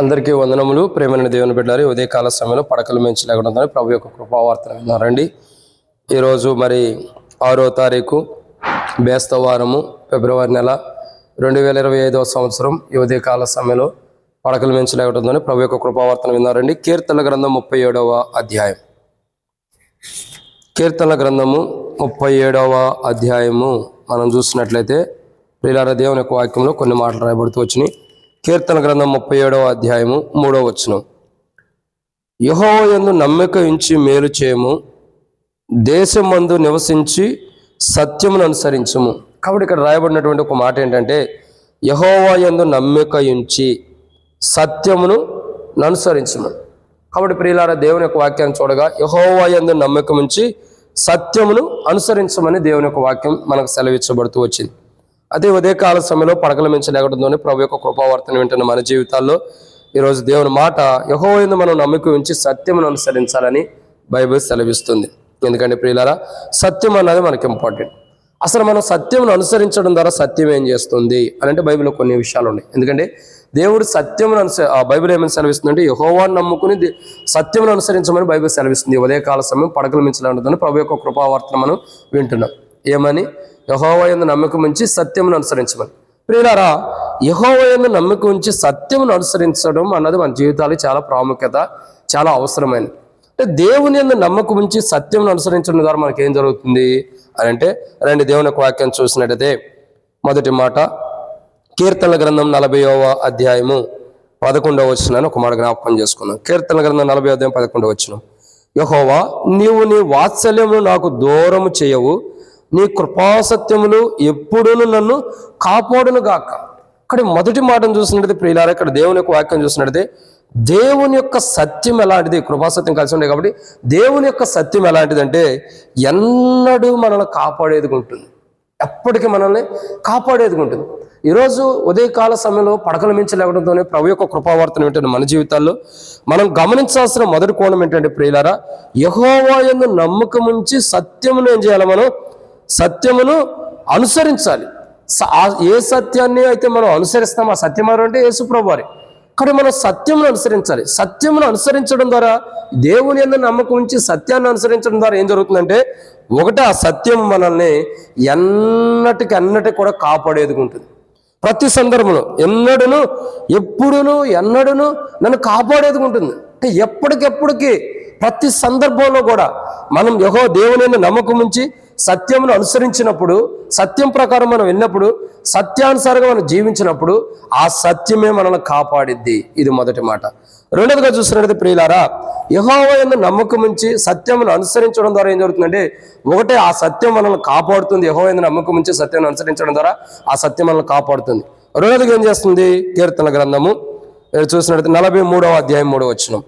అందరికీ వందనములు. ప్రేమైన దేవుని బిడ్డారు ఉదయ కాల సమయంలో పడకలు మించి లేకుండా ప్రభు యొక్క కృపావార్తన విన్నారండి. ఈరోజు మరి ఆరో తారీఖు బేస్తవారము ఫిబ్రవరి నెల రెండు వేల ఇరవై ఐదవ సంవత్సరం ఈ ఉదయ కాల సమయంలో పడకలు మించి లేకుండా ప్రభు యొక్క కృపావార్తన విన్నారండి. కీర్తన గ్రంథం ముప్పై ఏడవ అధ్యాయం. కీర్తన గ్రంథము ముప్పై ఏడవ అధ్యాయము మనం చూసినట్లయితే ప్రియులార దేవుని యొక్క వాక్యంలో కొన్ని మాటలు రాయబడుతూ వచ్చినాయి. కీర్తన గ్రంథం ముప్పై ఏడవ అధ్యాయము మూడవ వచనం. యహోయందు నమ్మిక ఉంచి మేలు చేయము దేశమందు నివసించి సత్యమును అనుసరించము. కాబట్టి ఇక్కడ రాయబడినటువంటి ఒక మాట ఏంటంటే యహోవాయందు నమ్మిక ఉంచి సత్యమును అనుసరించము. కాబట్టి ప్రియులారా దేవుని యొక్క వాక్యాన్ని చూడగా యహోవాయందు నమ్మకం ఉంచి సత్యమును అనుసరించమని దేవుని యొక్క వాక్యం మనకు సెలవిచ్చబడుతూ వచ్చింది. అదే ఉదయకాల సమయంలో పడకల మించి లేకడంతోనే ప్రభు యొక్క కృపావర్తన వింటున్న మన జీవితాల్లో ఈరోజు దేవుని మాట యహోవా మనం నమ్మకం ఉంచి సత్యమును అనుసరించాలని బైబిల్ సెలవిస్తుంది. ఎందుకంటే ప్రియులారా సత్యం అన్నది మనకి ఇంపార్టెంట్ అసలు మనం సత్యమును అనుసరించడం ద్వారా సత్యం ఏం చేస్తుంది అని అంటే బైబిల్లో కొన్ని విషయాలు ఉన్నాయి. ఎందుకంటే దేవుడు సత్యమును అనుస బైబిల్ ఏమని సెలవిస్తుందంటే యహోవాన్ని నమ్ముకుని సత్యమును అనుసరించమని బైబిల్ సెలవిస్తుంది. ఉదయకాల సమయం పడకలు మించలేదని ప్రభు యొక్క కృపావర్తన మనం వింటున్నాం. ఏమని? యహోవా నమ్మకం ఉంచి సత్యమును అనుసరించమని. ప్రియులారా యహోవా ఎందు నమ్మకం ఉంచి సత్యమును అనుసరించడం అన్నది మన జీవితాలకు చాలా ప్రాముఖ్యత చాలా అవసరమైనది. అంటే దేవుని ఎందు నమ్మకం ఉంచి సత్యమును అనుసరించడం ద్వారా మనకి ఏం జరుగుతుంది అని అంటే రెండు దేవుని యొక్క వాక్యం చూసినట్టయితే మొదటి మాట కీర్తనల గ్రంథం నలభైవ అధ్యాయము పదకొండవ వచ్చిన ఒక మాట జ్ఞాపకం చేసుకున్నాం కీర్తనల గ్రంథం నలభై అధ్యాయం పదకొండవ వచ్చిన యహోవా నీవు నీ వాత్సల్యమును నాకు దూరము చేయవు నీ కృపాసత్యములు ఎప్పుడూ నన్ను కాపాడును గాక ఇక్కడ మొదటి మాటను చూసినట్టయితే ప్రియులారా ఇక్కడ దేవుని యొక్క వాక్యం చూసినట్టయితే దేవుని యొక్క సత్యం ఎలాంటిది? కృపాసత్యం కలిసి ఉండే కాబట్టి దేవుని యొక్క సత్యం ఎలాంటిదంటే ఎన్నడూ మనల్ని కాపాడేది ఉంటుంది. ఎప్పటికీ మనల్ని కాపాడేది ఉంటుంది. ఈరోజు ఉదయకాల సమయంలో పడకల మించి లేవడంతోనే ప్రభు యొక్క కృపావర్తన ఏంటంటే మన జీవితాల్లో మనం గమనించాల్సిన మొదటి కోణం ఏంటంటే ప్రియులారా యహోవా యందు నమ్మకం ఉంచి సత్యమును ఏం చేయాలి మనం? సత్యమును అనుసరించాలి. ఆ- ఏ సత్యాన్ని అయితే మనం అనుసరిస్తాం ఆ సత్యం అంటే యేసుప్రభు వారి. కానీ మనం సత్యమును అనుసరించాలి. సత్యమును అనుసరించడం ద్వారా దేవుని ఎందు నమ్మకం ఉంచి సత్యాన్ని అనుసరించడం ద్వారా ఏం జరుగుతుందంటే ఒకటి ఆ సత్యం మనల్ని ఎన్నటికి ఎన్నటికి కూడా కాపాడేది ఉంటుంది. ప్రతి సందర్భంలో ఎన్నడూను ఎప్పుడును ఎన్నడూను నన్ను కాపాడేది ఉంటుంది. అంటే ఎప్పటికెప్పటికి ప్రతి సందర్భంలో కూడా మనం యహో దేవుని నమ్మకం ఉంచి సత్యమును అనుసరించినప్పుడు సత్యం ప్రకారం మనం విన్నప్పుడు సత్యానుసారంగా మనం జీవించినప్పుడు ఆ సత్యమే మనల్ని కాపాడిద్ది. ఇది మొదటి మాట. రెండవదిగా చూసినట్లయితే ప్రియులారా యహోవ ఎందు నమ్మకం నుంచి సత్యమును అనుసరించడం ద్వారా ఏం జరుగుతుందంటే ఒకటే ఆ సత్యం మనల్ని కాపాడుతుంది. యహోవ ఎందు నమ్మకం నుంచి సత్యాన్ని అనుసరించడం ద్వారా ఆ సత్యం మనల్ని కాపాడుతుంది. రెండవదిగా ఏం చేస్తుంది? కీర్తన గ్రంథము. చూసినట్టయితే చూసినట్లయితే నలభై మూడవ అధ్యాయం మూడవ వచ్చినం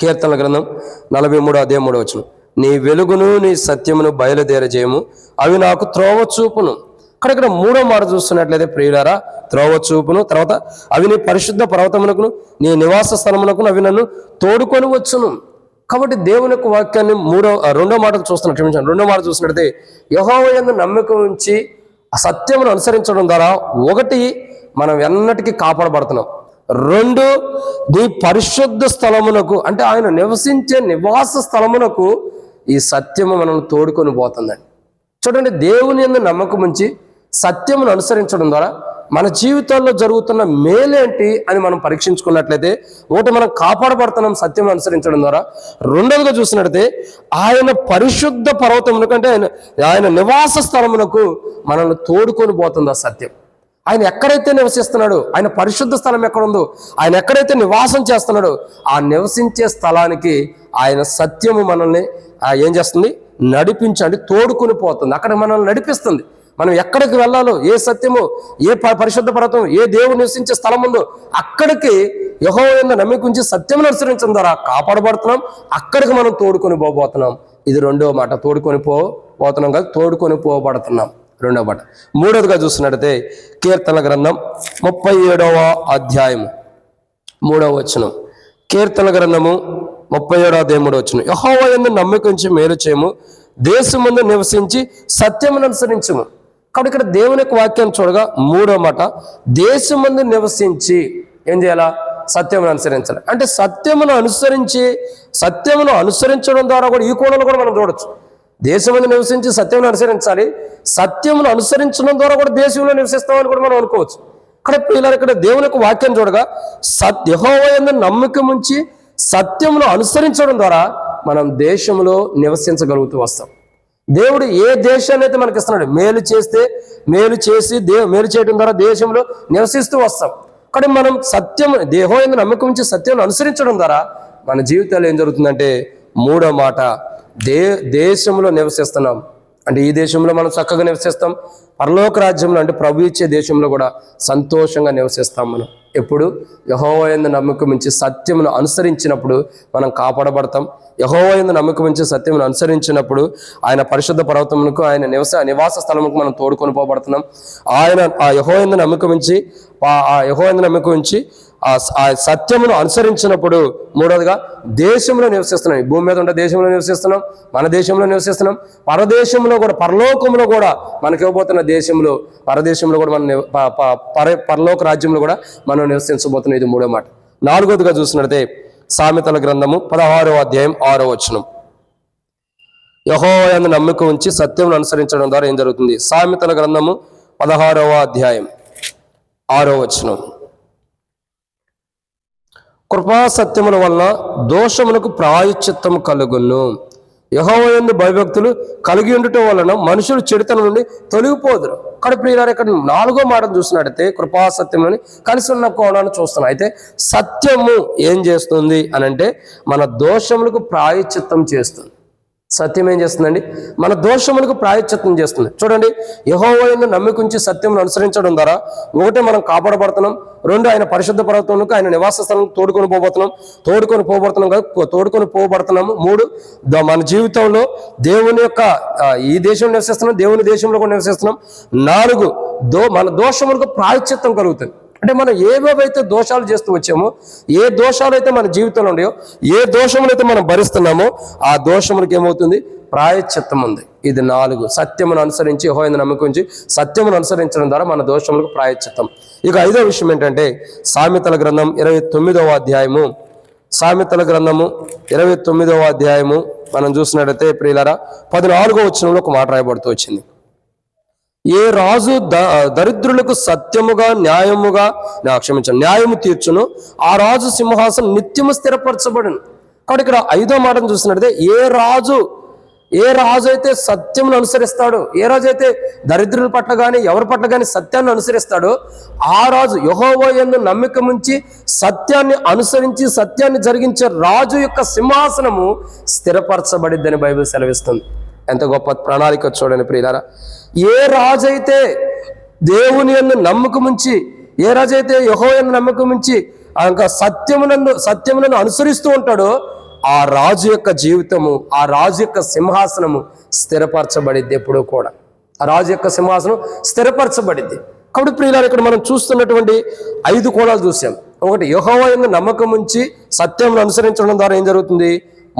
కీర్తన గ్రంథం. నలభై మూడో అధ్యాయం మూడో వచ్చినం నీ వెలుగును నీ సత్యమును బయలుదేరజేయము. అవి నాకు త్రోవ చూపును. ఇక్కడ ఇక్కడ మూడో మాట చూస్తున్నట్లయితే ప్రియులారా త్రోవ చూపును. తర్వాత అవి నీ పరిశుద్ధ పర్వతమునకును నీ నివాస స్థలమునకును అవి నన్ను తోడుకొని వచ్చును. కాబట్టి దేవుని యొక్క వాక్యాన్ని మూడో రెండో మాటకు చూస్తున్నట్టు క్షమించాను రెండో మాట చూసినట్లయితే యహోవ యందు నమ్మకం ఉంచి సత్యమును అనుసరించడం ద్వారా ఒకటి మనం ఎన్నటికీ కాపాడబడుతున్నాం. రెండు నీ పరిశుద్ధ స్థలమునకు అంటే ఆయన నివసించే నివాస స్థలమునకు ఈ సత్యము మనల్ని తోడుకొని పోతుందండి. చూడండి దేవుని ఎందు నమ్మకం ఉంచి సత్యమును అనుసరించడం ద్వారా మన జీవితాల్లో జరుగుతున్న మేలేంటి అని మనం పరీక్షించుకున్నట్లయితే ఒకటి మనం కాపాడబడుతున్నాం సత్యం అనుసరించడం ద్వారా. రెండవదిగా చూసినట్లయితే ఆయన పరిశుద్ధ పర్వతమునకు కంటే ఆయన ఆయన నివాస స్థలమునకు మనల్ని తోడుకొని పోతుంది ఆ సత్యం. ఆయన ఎక్కడైతే నివసిస్తున్నాడో ఆయన పరిశుద్ధ స్థలం ఎక్కడుందో ఆయన ఎక్కడైతే నివాసం చేస్తున్నాడో ఆ నివసించే స్థలానికి ఆయన సత్యము మనల్ని ఏం చేస్తుంది? నడిపించండి తోడుకొని పోతుంది. అక్కడ మనల్ని నడిపిస్తుంది. మనం ఎక్కడికి వెళ్ళాలో ఏ సత్యము ఏ ప- పరిశుద్ధ పర్వతం ఏ దేవుడు నివసించే స్థలం ఉందో అక్కడికి యహో నమ్మికుంచి సత్యం అనుసరించడం ద్వారా కాపాడబడుతున్నాం. అక్కడికి మనం తోడుకొని పోబోతున్నాం. ఇది రెండో మాట. తోడుకొని పోబోతున్నాం కాదు తోడుకొని పోబడుతున్నాం. రెండవ మాట మూడవదిగా చూస్తున్నట్టయితే కీర్తన గ్రంథం ముప్పై ఏడవ అధ్యాయము. మూడవ వచనం. కీర్తన గ్రంథము ముప్పై ఏడవ అధ్యాయం మూడవ యహోవ ఎందు నమ్మకించి మేలు చేయము. దేశం ముందు నివసించి సత్యమును అనుసరించము. కాబట్టి ఇక్కడ దేవుని యొక్క వాక్యాన్ని చూడగా మూడో మాట దేశం ముందు నివసించి ఏం చేయాలా? సత్యమును అనుసరించాలి. అంటే సత్యమును అనుసరించి సత్యమును అనుసరించడం ద్వారా కూడా ఈ కోణంలో కూడా మనం చూడొచ్చు. దేశంలో నివసించి సత్యంను అనుసరించాలి. సత్యమును అనుసరించడం ద్వారా కూడా దేశంలో నివసిస్తామని కూడా మనం అనుకోవచ్చు. ఇక్కడ పిల్లలు ఇక్కడ దేవుని యొక్క వాక్యం చూడగా సత్యహోవయందు నమ్మకం ఉంచి సత్యమును అనుసరించడం ద్వారా మనం దేశంలో నివసించగలుగుతూ వస్తాం. దేవుడు ఏ దేశాన్ని అయితే మనకి ఇస్తున్నాడు మేలు చేస్తే మేలు చేసి దే మేలు చేయడం ద్వారా దేశంలో నివసిస్తూ వస్తాం. కానీ మనం సత్యం దేహం నమ్మకం ఉంచి సత్యం అనుసరించడం ద్వారా మన జీవితాలు ఏం జరుగుతుందంటే మూడో మాట దే దేశంలో నివసిస్తున్నాం. అంటే ఈ దేశంలో మనం చక్కగా నివసిస్తాం. పరలోక రాజ్యంలో అంటే ప్రభు ఇచ్చే దేశంలో కూడా సంతోషంగా నివసిస్తాం మనం. ఎప్పుడు? యహోవయందు నమ్మకం ఉంచి సత్యమును అనుసరించినప్పుడు మనం కాపాడబడతాం. యహోవయందు నమ్మకం ఉంచి సత్యమును అనుసరించినప్పుడు ఆయన పరిశుద్ధ పర్వతములకు ఆయన నివస నివాస స్థలముకు మనం తోడుకొని పోబడుతున్నాం. ఆయన ఆ యహోయందు నమ్మకం ఉంచి ఆ- ఆ యహోయందు నమ్మకం ఉంచి ఆ సత్యమును అనుసరించినప్పుడు మూడవదిగా దేశంలో నివసిస్తున్నాం. ఈ భూమి మీద ఉండే దేశంలో నివసిస్తున్నాం. మన దేశంలో నివసిస్తున్నాం. పరదేశంలో కూడా పరలోకంలో కూడా మనకి ఇవ్వబోతున్న దేశంలో పరదేశంలో కూడా మనం పర పరలోక రాజ్యంలో కూడా మనం నివసించబోతున్నాం ఇది మూడో మాట. నాలుగోదిగా చూసినట్లయితే సామెతల గ్రంథము పదహారవ అధ్యాయం ఆరో వచనం. యహోవయందు నమ్మకం ఉంచి సత్యమును అనుసరించడం ద్వారా ఏం జరుగుతుంది? సామెతల గ్రంథము పదహారవ అధ్యాయం ఆరో వచనం. కృపా సత్యముల వలన దోషములకు ప్రాయశ్చిత్తము కలుగును. యహోవయందు భయభక్తులు కలిగి ఉండటం వలన మనుషులు చెడుతనం నుండి తొలగిపోదురు. ఇక్కడ ప్రియులారు ఇక్కడ నాలుగో మాటను చూసినట్టయితే కృపా కలిసి ఉన్న కోణాన్ని చూస్తున్నాం. అయితే సత్యము ఏం చేస్తుంది అనంటే మన దోషములకు ప్రాయశ్చిత్తం చేస్తుంది. సత్యం ఏం చేస్తుందండి? మన దోషములకు ప్రాయశ్చిత్తం చేస్తుంది. చూడండి యహోవైన నమ్మికుంచి సత్యమును అనుసరించడం ద్వారా ఒకటి మనం కాపాడబడుతున్నాం. రెండు ఆయన పరిశుద్ధ పర్వతంలో ఆయన నివాస స్థలం తోడుకొని పోబోతున్నాం తోడుకొని పోబడుతున్నాం కదా తోడుకొని పోబడుతున్నాము. మూడు మన జీవితంలో దేవుని యొక్క ఈ దేశంలో నివసిస్తున్నాం దేవుని దేశంలో కూడా నివసిస్తున్నాం. నాలుగు దో మన దోషములకు ప్రాయశ్చిత్తం కలుగుతుంది. అంటే మనం ఏవేవైతే దోషాలు చేస్తూ వచ్చామో ఏ దోషాలు అయితే మన జీవితంలో ఉన్నాయో ఏ దోషములైతే మనం భరిస్తున్నామో ఆ దోషములకి ఏమవుతుంది? ప్రాయశ్చిత్తం ఉంది. ఇది నాలుగు. సత్యమును అనుసరించి యెహోవాను నమ్మకించి సత్యమును అనుసరించడం ద్వారా మన దోషములకు ప్రాయశ్చిత్తం. ఇక ఐదో విషయం ఏంటంటే సామెతల గ్రంథం ఇరవై తొమ్మిదవ అధ్యాయము. సామెతల గ్రంథము ఇరవై తొమ్మిదవ అధ్యాయము. మనం చూసినట్టయితే ప్రియులరా పద్నాలుగో వచ్చినంలో ఒక మాట రాయబడుతూ వచ్చింది. ఏ రాజు ద దరిద్రులకు సత్యముగా న్యాయముగా నా క్షమించండి న్యాయము తీర్చును ఆ రాజు సింహాసనం నిత్యము స్థిరపరచబడును. కాబట్టి ఇక్కడ ఐదో మాటను చూసినట్లయితే ఏ రాజు ఏ రాజు అయితే సత్యమును అనుసరిస్తాడో ఏ రాజు అయితే దరిద్రుల పట్ల కానీ ఎవరి పట్ల కానీ సత్యాన్ని అనుసరిస్తాడో ఆ రాజు యహోవో ఎందు నమ్మిక ముంచి సత్యాన్ని అనుసరించి సత్యాన్ని జరిగించే రాజు యొక్క సింహాసనము స్థిరపరచబడిద్దని బైబిల్ సెలవిస్తుంది. ఎంత గొప్ప ప్రణాళిక చూడండి ప్రియులారా. ఏ రాజు అయితే దేవుని ఎందు నమ్మకం ఉంచి ఏ రాజైతే అయితే యహో ఎందు నమ్మకం ఉంచి ఆ యొక్క సత్యమునందు సత్యములను అనుసరిస్తూ ఉంటాడో ఆ రాజు యొక్క జీవితము ఆ రాజు యొక్క సింహాసనము స్థిరపరచబడిద్ది ఎప్పుడూ కూడా. ఆ రాజు యొక్క సింహాసనం స్థిరపరచబడిద్ది. కాబట్టి ప్రియులారు ఇక్కడ మనం చూస్తున్నటువంటి ఐదు కోణాలు చూసాం. ఒకటి యహోవ ఎందు నమ్మకం ఉంచి సత్యం అనుసరించడం ద్వారా ఏం జరుగుతుంది?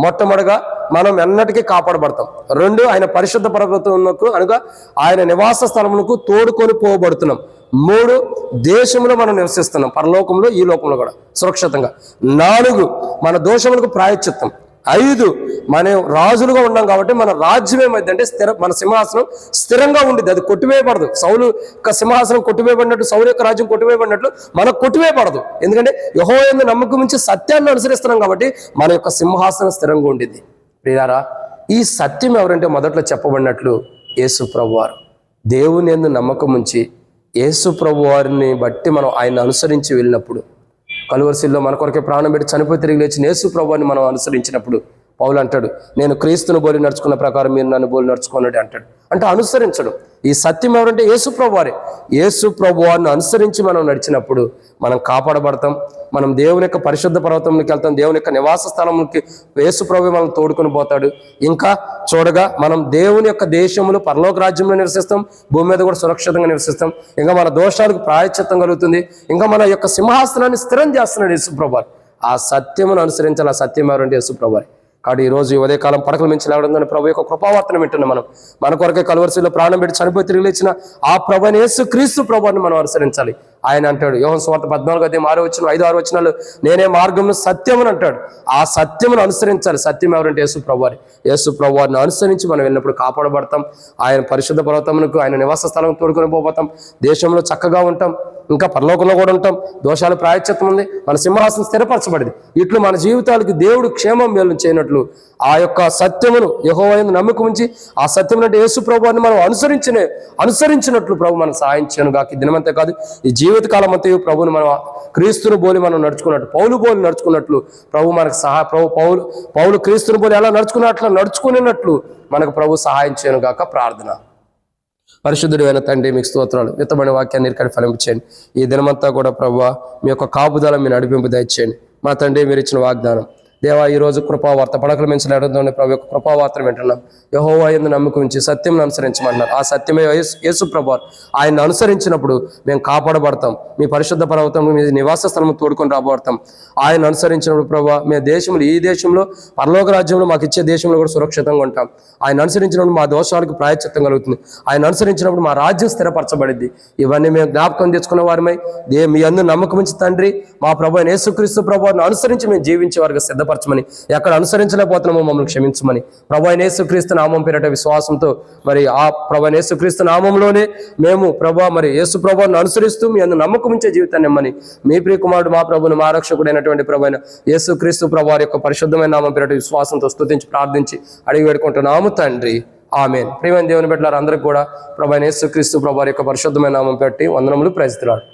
మొట్టమొదటిగా మనం ఎన్నటికీ కాపాడబడతాం. రెండు ఆయన పరిశుద్ధ పర్వతమునకు అనగా ఆయన నివాస స్థలమునకు తోడుకొని పోబడుతున్నాం. మూడు దేశంలో మనం నివసిస్తున్నాం. పరలోకంలో ఈ లోకంలో కూడా సురక్షితంగా. నాలుగు మన దోషములకు ప్రాయచిత్తం ఐదు మనం రాజులుగా ఉన్నాం కాబట్టి మన రాజ్యం ఏమైందంటే స్థిర మన సింహాసనం స్థిరంగా ఉండేది అది కొట్టివేయబడదు. సౌలు యొక్క సింహాసనం కొట్టివేయబడినట్టు సౌలు యొక్క రాజ్యం కొట్టివేయబడినట్లు మనకు కొట్టివేయబడదు. ఎందుకంటే యహో ఎందు నమ్మకం నుంచి సత్యాన్ని అనుసరిస్తున్నాం కాబట్టి మన యొక్క సింహాసనం స్థిరంగా ఉండేది ప్రియారా ఈ సత్యం ఎవరంటే మొదట్లో చెప్పబడినట్లు యేసు ప్రభు వారు దేవుని ఎందు నమ్మకం ఉంచి యేసు ప్రభు వారిని బట్టి మనం ఆయన అనుసరించి వెళ్ళినప్పుడు కలువరిశిల్లో మన కొరకే ప్రాణం పెట్టి చనిపోయి తిరిగి లేచిన యేసు ప్రభువాన్ని మనం అనుసరించినప్పుడు పౌలు అంటాడు నేను క్రీస్తును బోలి నడుచుకున్న ప్రకారం మీరు నన్ను బోలి నడుచుకోనడి అంటాడు. అంటే అనుసరించడం. ఈ సత్యం ఎవరంటే యేసు ప్రభువారే. యేసు ప్రభువారిని అనుసరించి మనం నడిచినప్పుడు మనం కాపాడబడతాం మనం దేవుని యొక్క పరిశుద్ధ పర్వతంలోకి వెళ్తాం దేవుని యొక్క నివాస స్థలంకి వేసు ప్రభు మనం తోడుకొని పోతాడు. ఇంకా చూడగా మనం దేవుని యొక్క దేశంలో పరలోక రాజ్యంలో నివసిస్తాం భూమి మీద కూడా సురక్షితంగా నివసిస్తాం. ఇంకా మన దోషాలకు ప్రాయశ్చిత్తం కలుగుతుంది. ఇంకా మన యొక్క సింహాసనాన్ని స్థిరం చేస్తున్నాడు యేసుప్రభు ఆ సత్యమును అనుసరించాలి ఆ సత్యం ఎవరంటే యేసుప్రభు కాబట్టి ఈ రోజు ఈ ఉదయకాలం మించి లేవడం ప్రభు యొక్క కృపావర్తనం వింటున్నాం మనం. మన కొరకే కలవరిశీలో ప్రాణం పెట్టి చనిపోయి తిరిగి లేచిన ఆ ప్రభుని యేసు క్రీస్తు ప్రభుని మనం అనుసరించాలి. ఆయన అంటాడు యోహన్ స్వార్థ పద్నాలుగు అదే ఆరు వచ్చిన ఐదు ఆరు వచ్చినాలు నేనే మార్గంను సత్యమని అని అంటాడు. ఆ సత్యమును అనుసరించాలి. సత్యం ఎవరంటే యేసు ప్రభువారి. యేసు ప్రభువారిని అనుసరించి మనం వెళ్ళినప్పుడు కాపాడబడతాం. ఆయన పరిశుద్ధ పర్వతమునకు ఆయన నివాస స్థలం తోడుకొని పోతాం దేశంలో చక్కగా ఉంటాం. ఇంకా పరలోకంలో కూడా ఉంటాం. దోషాలు ప్రాయశ్చిత్తం ఉంది. మన సింహాసనం స్థిరపరచబడింది. ఇట్లు మన జీవితాలకు దేవుడు క్షేమం మేలు చేయనట్లు ఆ యొక్క సత్యమును యహోవైన నమ్మకం ఉంచి ఆ సత్యం అంటే యేసు ప్రభువాన్ని మనం అనుసరించిన అనుసరించినట్లు ప్రభు మనం సహాయం చేయను కాక దినమంతే కాదు ఈ జీవితకాలం అంతా ప్రభుని మనం క్రీస్తును బోలి మనం నడుచుకున్నట్టు పౌలు బోలి నడుచుకున్నట్లు ప్రభు మనకు సహా ప్రభు పౌలు పౌలు క్రీస్తును బోలి ఎలా నడుచుకున్నట్లు నడుచుకునేటట్లు మనకు ప్రభు సహాయం చేయను గాక ప్రార్థన. పరిశుద్ధుడు అయిన తండ్రి మీకు స్తోత్రాలు. విత్తమైన వాక్యాన్ని ఇక్కడ ఫలింపచేయండి. ఈ దినమంతా కూడా ప్రభావ మీ యొక్క కాపుదల మీ నడిపింపు దయచేయండి. మా తండ్రి మీరు ఇచ్చిన వాగ్దానం దేవా ఈ రోజు కృపావార్త పడకలు మించిన ఎడదండి ప్రభు యొక్క కృపావార్తను వింటున్నాం. యహోవా ఎందు నమ్మకం ఉంచి సత్యం అనుసరించమన్నారు. ఆ సత్యమే యేసు- ప్రభు ఆయన అనుసరించినప్పుడు మేము కాపాడబడతాం. మీ పరిశుద్ధ పర్వతం మీ నివాస స్థలం తోడుకొని రాబడతాం. ఆయన అనుసరించినప్పుడు ప్రభు మీ దేశంలో ఈ దేశంలో పరలోక రాజ్యంలో మాకు ఇచ్చే దేశంలో కూడా సురక్షితంగా ఉంటాం. ఆయన అనుసరించినప్పుడు మా దోషాలకు ప్రాయచిత్తం కలుగుతుంది. ఆయన అనుసరించినప్పుడు మా రాజ్యం స్థిరపరచబడింది ఇవన్నీ మేము జ్ఞాపకం తెచ్చుకున్న వారమై దే మీ అందు నమ్మకం ఉంచి తండ్రి మా ప్రభు యేసుక్రీస్తు ప్రభుని అనుసరించి మేము జీవించే వారికి సిద్ధపరచమని ఎక్కడ అనుసరించలేకపోతున్నామో మమ్మల్ని క్షమించమని. ప్రభు యేసుక్రీస్తు నామం పేరట విశ్వాసంతో మరి ఆ ప్రభు యేసుక్రీస్తు నామంలోనే మేము ప్రభా మరి యేసు ప్రభుని అనుసరిస్తూ మీ అందు నమ్మకం ఉంచే జీవితాన్ని ఇమ్మని. మీ ప్రియకుమారుడు మా ప్రభుని మా రక్షకుడైనటువంటి ప్రభు యేసుక్రీస్తు ప్రభావారి యొక్క పరిశుద్ధమైన నామం పేరట విశ్వాసంతో స్థుతించి ప్రార్థించి అడిగి వేడుకుంటున్నాము తండ్రి. ఆమె ప్రియమైన దేవుని బిడ్డలారు అందరికి కూడా ప్రభు అయిన యేసుక్రీస్తు యొక్క పరిశుద్ధమైన నామం పెట్టి వందనములు ప్రజలాడు